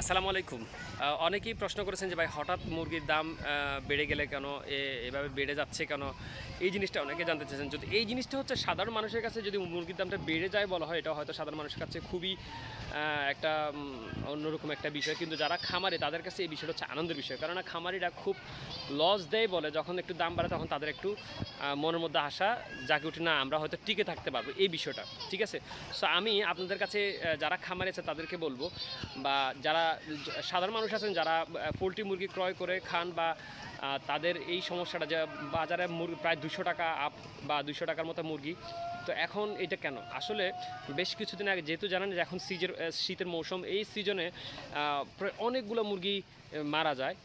আসসালামু আলাইকুম। অনেকেই প্রশ্ন করেছেন যে ভাই, হঠাৎ মুরগির দাম বেড়ে গেলে কেন এভাবে বেড়ে যাচ্ছে কেন? এই জিনিসটা অনেকে জানতে চাইছেন যদি এই জিনিসটা হচ্ছে সাধারণ মানুষের কাছে যদি মুরগির দামটা বেড়ে যায় বলা হয় এটা হয়তো সাধারণ মানুষের কাছে খুবই একটা অন্যরকম একটা বিষয়। কিন্তু যারা খামারে, তাদের কাছে এই বিষয়টা হচ্ছে আনন্দের বিষয়। কেননা খামারিরা খুব লস দেয় বলে, যখন একটু দাম বাড়ে, তখন তাদের একটু মনের মধ্যে আশা জাগে উঠে না, আমরা হয়তো টিকে থাকতে পারব। এই বিষয়টা, ঠিক আছে? সো আমি আপনাদের কাছে যারা খামারে আছে, তাদেরকে বলব বা যারা জ- সাধারণ মানুষ আছেন যারা পোলট্রি মুরগি ক্রয় করে খান বা তাদের এই সমস্যাটা যে বাজারে মুরগি প্রায় দুশো টাকা আপ বা দুশো টাকার মতো মুরগি, তো এখন এটা কেন? আসলে বেশ কিছুদিন আগে যেহেতু জানেন যে এখন সিজের শীতের মৌসুম, এই সিজনে অনেকগুলো মুরগি মারা যায়।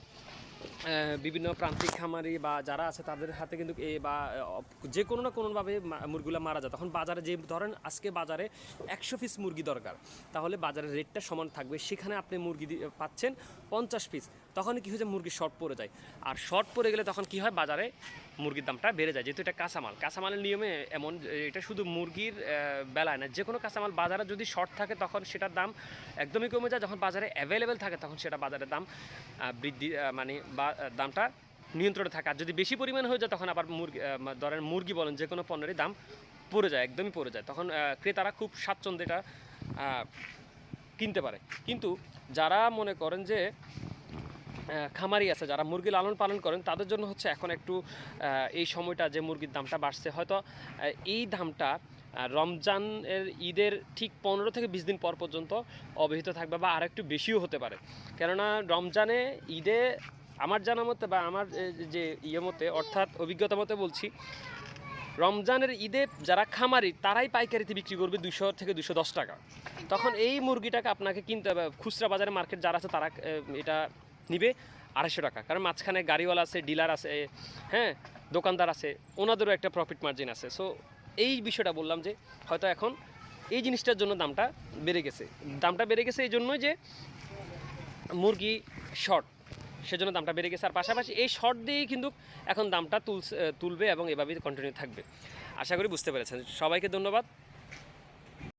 বিভিন্ন প্রান্তিক খামারি বা যারা আছে তাদের হাতে কিন্তু এ বা যে কোনো না কোনোভাবে মুরগিগুলো মারা যায়। তখন বাজারে যে, ধরেন আজকে বাজারে একশো পিস মুরগি দরকার। তাহলে বাজারের রেটটা সমান থাকবে। সেখানে আপনি মুরগি পাচ্ছেন পঞ্চাশ পিস তখন কী হয়েছে মুরগি শর্ট পড়ে যায়। আর শর্ট পড়ে গেলে তখন কী হয় বাজারে মুরগির দামটা বেড়ে যায়, যেহেতু এটা কাঁচামাল। কাঁচামালের নিয়মে এমন, এটা শুধু মুরগির বেলায় না যে কোনো কাঁচামাল বাজারে যদি শর্ট থাকে, তখন সেটার দাম একদমই কমে যায়। যখন বাজারে অ্যাভেলেবেল থাকে, তখন সেটা বাজারের দাম বৃদ্ধি মানে বা দামটা নিয়ন্ত্রণে থাকে। আর যদি বেশি পরিমাণ হয়ে যায়, তখন আবার মুরগি ধরেন মুরগি বলেন যে কোনো পণ্যেরই দাম পড়ে যায়, একদমই পড়ে যায়। তখন ক্রেতারা খুব স্বাচ্ছন্দ্যে এটা কিনতে পারে। কিন্তু যারা মনে করেন যে খামারি আছে, যারা মুরগি লালন পালন করেন, তাদের জন্য হচ্ছে এখন একটু এই সময়টা যে মুরগির দামটা বাড়ছে, হয়তো এই দামটা রমজানের ঈদের ঠিক পনেরো থেকে বিশ দিন পর পর্যন্ত অবহিত থাকবে বা আর একটু বেশিও হতে পারে। কেননা রমজানে ঈদে আমার জানা মতে বা আমার যে ইয়ে মতে, অর্থাৎ অভিজ্ঞতা মতে বলছি, রমজানের ঈদে যারা খামারি, তারাই পাইকারিতে বিক্রি করবে দুশো থেকে দুশো দশ টাকা। তখন এই মুরগিটাকে আপনাকে কিনতে হবে। খুচরা বাজারে মার্কেট যারা আছে, তারা এটা নিবে আড়াইশো টাকা। কারণ মাঝখানে গাড়িওয়ালা আছে, ডিলার আছে হ্যাঁ দোকানদার আছে, ওনাদেরও একটা প্রফিট মার্জিন আছে। সো এই বিষয়টা বললাম যে, হয়তো এখন এই জিনিসটার জন্য দামটা বেড়ে গেছে। দামটা বেড়ে গেছে এই জন্যই যে, মুরগি শর্ট সেজন্য দামটা বেড়ে গেছে। আর পাশাপাশি এই শর্ট দিয়েই কিন্তু এখন দামটা তুলছে, তুলবে এবং এভাবেই কন্টিনিউ থাকবে। আশা করি বুঝতে পেরেছেন। সবাইকে ধন্যবাদ।